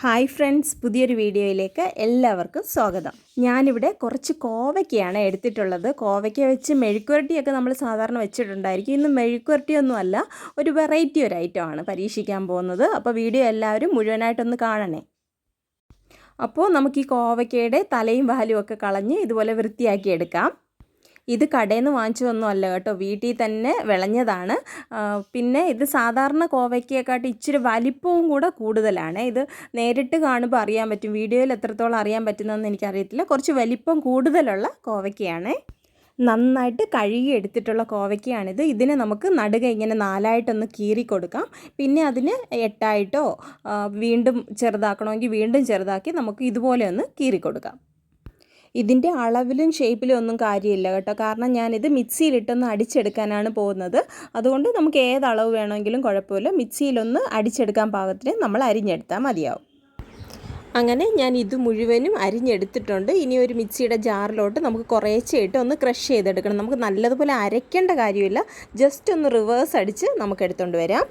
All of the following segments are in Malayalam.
ഹായ് ഫ്രണ്ട്സ് പുതിയൊരു വീഡിയോയിലേക്ക് എല്ലാവർക്കും സ്വാഗതം. ഞാനിവിടെ കുറച്ച് കോവയ്ക്കയാണ് എടുത്തിട്ടുള്ളത്. കോവയ്ക്ക വെച്ച് മെഴുക്കുവരട്ടിയൊക്കെ നമ്മൾ സാധാരണ വെച്ചിട്ടുണ്ടായിരിക്കും. ഇന്ന് മെഴുക്കുവരട്ടിയൊന്നും അല്ല ഒരു വെറൈറ്റി ഒരു ഐറ്റമാണ് പരീക്ഷിക്കാൻ പോകുന്നത്. അപ്പോൾ വീഡിയോ എല്ലാവരും മുഴുവനായിട്ടൊന്ന് കാണണേ. അപ്പോൾ നമുക്ക് ഈ കോവയ്ക്കയുടെ തലയും വാലും ഒക്കെ കളഞ്ഞ് ഇതുപോലെ വൃത്തിയാക്കി എടുക്കാം. ഇത് കടയിൽ നിന്ന് വാങ്ങിച്ചതൊന്നും അല്ല കേട്ടോ. വീട്ടിൽ തന്നെ വിളഞ്ഞതാണ്. പിന്നെ ഇത് സാധാരണ കോവയ്ക്കേക്കാട്ട് ഇച്ചിരി വലിപ്പവും കൂടെ കൂടുതലാണ്. ഇത് നേരിട്ട് കാണുമ്പോൾ അറിയാൻ പറ്റും വീഡിയോയിൽ എത്രത്തോളം അറിയാൻ പറ്റുന്നതെന്ന് എനിക്കറിയത്തില്ല. കുറച്ച് വലിപ്പം കൂടുതലുള്ള കോവയ്ക്കയാണ്. നന്നായിട്ട് കഴുകി എടുത്തിട്ടുള്ള കോവയ്ക്കയാണിത്. ഇതിനെ നമുക്ക് നടുക ഇങ്ങനെ നാലായിട്ടൊന്ന് കീറി കൊടുക്കാം. പിന്നെ അതിന് എട്ടായിട്ടോ വീണ്ടും ചെറുതാക്കണമെങ്കിൽ വീണ്ടും ചെറുതാക്കി നമുക്ക് ഇതുപോലെ ഒന്ന് കീറി കൊടുക്കാം. ഇതിന്റെ അളവിലും ഷേപ്പിലും ഒന്നും കാര്യമില്ല കേട്ടോ. കാരണം ഞാനിത് മിക്സിയിലിട്ടൊന്ന് അടിച്ചെടുക്കാനാണ് പോകുന്നത്. അതുകൊണ്ട് നമുക്ക് ഏത് അളവ് വേണമെങ്കിലും കുഴപ്പമില്ല. മിക്സിയിലൊന്ന് അടിച്ചെടുക്കാൻ പാകത്തിന് നമ്മൾ അരിഞ്ഞെടുത്താൽ മതിയാവും. അങ്ങനെ ഞാൻ ഇത് മുഴുവനും അരിഞ്ഞെടുത്തിട്ടുണ്ട്. ഇനി ഒരു മിക്സിയുടെ ജാറിലോട്ട് നമുക്ക് കുറേശ്ശായിട്ട് ഒന്ന് ക്രഷ് ചെയ്തെടുക്കണം. നമുക്ക് നല്ലതുപോലെ അരയ്ക്കേണ്ട കാര്യമില്ല. ജസ്റ്റ് ഒന്ന് റിവേഴ്സ് അടിച്ച് നമുക്ക് എടുത്തുകൊണ്ട് വരാം.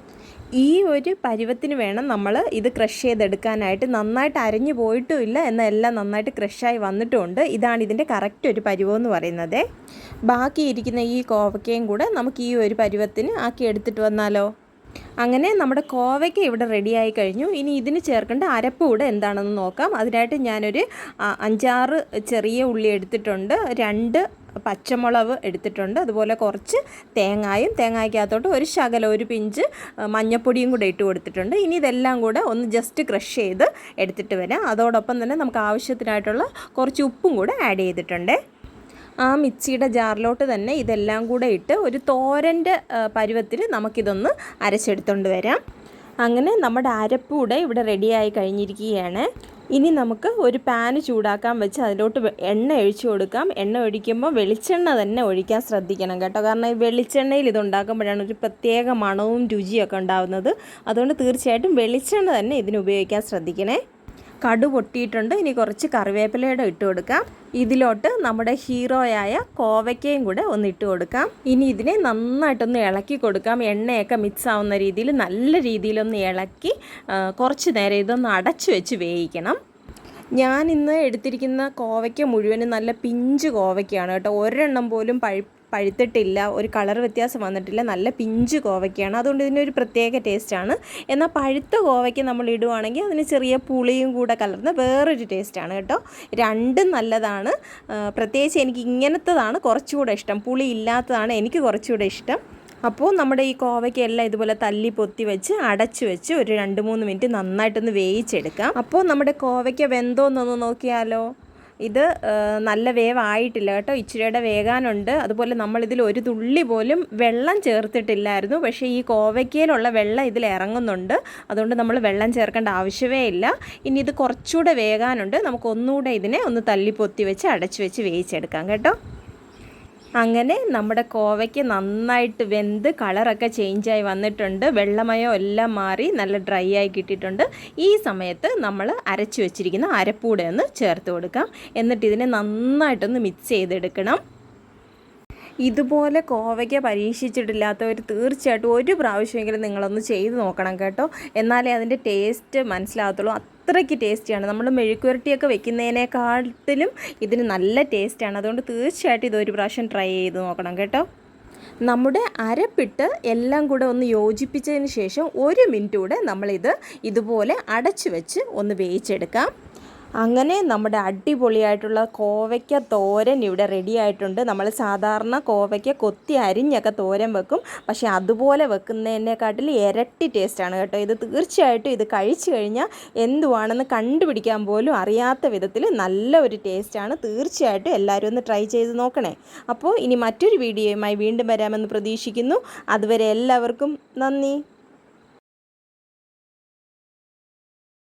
ഈ ഒരു പരുവത്തിന് വേണം നമ്മൾ ഇത് ക്രഷ് ചെയ്തെടുക്കാനായിട്ട്. നന്നായിട്ട് അരഞ്ഞു പോയിട്ടുമില്ല എന്നെല്ലാം നന്നായിട്ട് ക്രഷായി വന്നിട്ടുമുണ്ട് ഇതാണ് ഇതിന്റെ കറക്റ്റ് ഒരു പരുവം എന്ന് പറയുന്നത്. ബാക്കി ഇരിക്കുന്ന ഈ കോവക്കയും കൂടെ നമുക്ക് ഈ ഒരു പരുവത്തിന് ആക്കി എടുത്തിട്ട് വന്നാലോ? അങ്ങനെ നമ്മുടെ കോവയ്ക്ക് ഇവിടെ റെഡിയായി കഴിഞ്ഞു. ഇനി ഇതിന് ചേർക്കേണ്ട അരപ്പ് കൂടെ എന്താണെന്ന് നോക്കാം. അതിനായിട്ട് ഞാനൊരു അഞ്ചാറ് ചെറിയ ഉള്ളി എടുത്തിട്ടുണ്ട്. രണ്ട് പച്ചമുളക് എടുത്തിട്ടുണ്ട്. അതുപോലെ കുറച്ച് തേങ്ങായും തേങ്ങായ്ക്കകത്തോട്ട് ഒരു ശകലം ഒരു പിഞ്ച് മഞ്ഞപ്പൊടിയും കൂടെ ഇട്ട് കൊടുത്തിട്ടുണ്ട്. ഇനി ഇതെല്ലാം കൂടെ ഒന്ന് ജസ്റ്റ് ക്രഷ് ചെയ്ത് എടുത്തിട്ട് വരാം. അതോടൊപ്പം തന്നെ നമുക്ക് ആവശ്യത്തിനായിട്ടുള്ള കുറച്ച് ഉപ്പും കൂടെ ആഡ് ചെയ്തിട്ടുണ്ട്. ആ മിക്സിയുടെ ജാറിലോട്ട് തന്നെ ഇതെല്ലാം കൂടെ ഇട്ട് ഒരു തോരന്റെ പരുവത്തിൽ നമുക്കിതൊന്ന് അരച്ചെടുത്തുകൊണ്ട് വരാം. അങ്ങനെ നമ്മുടെ അരപ്പൂടെ ഇവിടെ റെഡിയായി കഴിഞ്ഞിരിക്കുകയാണ്. ഇനി നമുക്ക് ഒരു പാന് ചൂടാക്കാൻ വെച്ച് അതിലോട്ട് എണ്ണ ഒഴിച്ചു കൊടുക്കാം. എണ്ണ ഒഴിക്കുമ്പോൾ വെളിച്ചെണ്ണ തന്നെ ഒഴിക്കാൻ ശ്രദ്ധിക്കണം കേട്ടോ. കാരണം ഈ വെളിച്ചെണ്ണയിൽ ഇതുണ്ടാക്കുമ്പോഴാണ് ഒരു പ്രത്യേക മണവും രുചിയൊക്കെ ഉണ്ടാകുന്നത് അതുകൊണ്ട് തീർച്ചയായിട്ടും വെളിച്ചെണ്ണ തന്നെ ഇതിന് ഉപയോഗിക്കാൻ ശ്രദ്ധിക്കണേ. കടു പൊട്ടിയിട്ടുണ്ട്. ഇനി കുറച്ച് കറിവേപ്പിലയുടെ ഇട്ട് കൊടുക്കാം. ഇതിലോട്ട് നമ്മുടെ ഹീറോയായ കോവയ്ക്കയും കൂടെ ഒന്ന് ഇട്ട് കൊടുക്കാം. ഇനി ഇതിനെ നന്നായിട്ടൊന്ന് ഇളക്കി കൊടുക്കാം. എണ്ണയൊക്കെ മിക്സ് ആവുന്ന രീതിയിൽ നല്ല രീതിയിലൊന്ന് ഇളക്കി കുറച്ച് നേരം ഇതൊന്ന് അടച്ചു വെച്ച് വേവിക്കണം. ഞാൻ ഇന്ന് എടുത്തിരിക്കുന്ന കോവയ്ക്ക മുഴുവനും നല്ല പിഞ്ച് കോവയ്ക്കാണ് കേട്ടോ. ഒരെണ്ണം പോലും പഴു പഴുത്തിട്ടില്ല ഒരു കളർ വ്യത്യാസം വന്നിട്ടില്ല നല്ല പിഞ്ച് കോവയ്ക്കാണ് അതുകൊണ്ട് ഇതിനൊരു പ്രത്യേക ടേസ്റ്റാണ്. എന്നാൽ പഴുത്ത കോവയ്ക്ക് നമ്മൾ ഇടുവാണെങ്കിൽ അതിന് ചെറിയ പുളിയും കൂടെ കലർന്ന വേറൊരു ടേസ്റ്റാണ് കേട്ടോ. രണ്ടും നല്ലതാണ്. പ്രത്യേകിച്ച് എനിക്ക് ഇങ്ങനത്തതാണ് കുറച്ചുകൂടെ ഇഷ്ടം. പുളി ഇല്ലാത്തതാണ് എനിക്ക് കുറച്ചുകൂടെ ഇഷ്ടം. അപ്പോൾ നമ്മുടെ ഈ കോവയ്ക്കെല്ലാം ഇതുപോലെ തല്ലി പൊത്തി വെച്ച് അടച്ചു വെച്ച് ഒരു രണ്ട് മൂന്ന് മിനിറ്റ് നന്നായിട്ടൊന്ന് വേവിച്ചെടുക്കാം. അപ്പോൾ നമ്മുടെ കോവയ്ക്ക വെന്തോന്നൊന്ന് നോക്കിയാലോ. ഇത് നല്ല വേവായിട്ടില്ല കേട്ടോ. ഇച്ചിരിയുടെ വേകാനുണ്ട്. അതുപോലെ നമ്മളിതിൽ ഒരു തുള്ളി പോലും വെള്ളം ചേർത്തിട്ടില്ലായിരുന്നു. പക്ഷേ ഈ കോവയ്ക്കയിലുള്ള വെള്ളം ഇതിൽ ഇറങ്ങുന്നുണ്ട്. അതുകൊണ്ട് നമ്മൾ വെള്ളം ചേർക്കേണ്ട ആവശ്യമേ ഇല്ല. ഇനി ഇത് കുറച്ചുകൂടെ വേകാനുണ്ട്. നമുക്ക് ഒന്നുകൂടെ ഇതിനെ ഒന്ന് തല്ലിപ്പൊത്തി വെച്ച് അടച്ചു വെച്ച് വേവിച്ചെടുക്കാം കേട്ടോ. അങ്ങനെ നമ്മുടെ കോവയ്ക്ക് നന്നായിട്ട് വെന്ത് കളറൊക്കെ ചേഞ്ചായി വന്നിട്ടുണ്ട്. വെള്ളമയോ എല്ലാം മാറി നല്ല ഡ്രൈ ആയി കിട്ടിയിട്ടുണ്ട്. ഈ സമയത്ത് നമ്മൾ അരച്ചു വെച്ചിരിക്കുന്ന അരപ്പൂടെ ഒന്ന് ചേർത്ത് കൊടുക്കാം. എന്നിട്ട് ഇതിനെ നന്നായിട്ടൊന്ന് മിക്സ് ചെയ്തെടുക്കണം. ഇതുപോലെ കോവയ്ക്ക പരീക്ഷിച്ചിട്ടില്ലാത്തവർ തീർച്ചയായിട്ടും ഒരു പ്രാവശ്യമെങ്കിലും നിങ്ങളൊന്ന് ചെയ്ത് നോക്കണം കേട്ടോ. എന്നാലേ അതിന്റെ ടേസ്റ്റ് മനസ്സിലാകത്തുള്ളൂ. അത്രയ്ക്ക് ടേസ്റ്റിയാണ് നമ്മൾ മെഴുക്കുരട്ടിയൊക്കെ വെക്കുന്നതിനേക്കാട്ടിലും ഇതിന് നല്ല ടേസ്റ്റാണ് അതുകൊണ്ട് തീർച്ചയായിട്ടും ഇതൊരു പ്രാവശ്യം ട്രൈ ചെയ്ത് നോക്കണം കേട്ടോ. നമ്മുടെ അരപ്പിട്ട് എല്ലാം കൂടെ ഒന്ന് യോജിപ്പിച്ചതിന് ശേഷം ഒരു മിനിറ്റ് കൂടെ നമ്മളിത് ഇതുപോലെ അടച്ചു വെച്ച് ഒന്ന് വേവിച്ചെടുക്കാം. അങ്ങനെ നമ്മുടെ അടിപൊളിയായിട്ടുള്ള കോവയ്ക്ക തോരൻ ഇവിടെ റെഡി ആയിട്ടുണ്ട്. നമ്മൾ സാധാരണ കോവയ്ക്ക കൊത്തി അരിഞ്ഞൊക്കെ തോരൻ വെക്കും. പക്ഷേ അതുപോലെ വെക്കുന്നതിനെക്കാട്ടിൽ ഇരട്ടി ടേസ്റ്റാണ് കേട്ടോ. ഇത് തീർച്ചയായിട്ടും ഇത് കഴിച്ചു കഴിഞ്ഞാൽ എന്തുവാണെന്ന് കണ്ടുപിടിക്കാൻ പോലും അറിയാത്ത വിധത്തിൽ നല്ല ഒരു ടേസ്റ്റാണ് തീർച്ചയായിട്ടും എല്ലാവരും ഒന്ന് ട്രൈ ചെയ്ത് നോക്കണേ. അപ്പോൾ ഇനി മറ്റൊരു വീഡിയോയുമായി വീണ്ടും വരാമെന്ന് പ്രതീക്ഷിക്കുന്നു. അതുവരെ എല്ലാവർക്കും നന്ദി.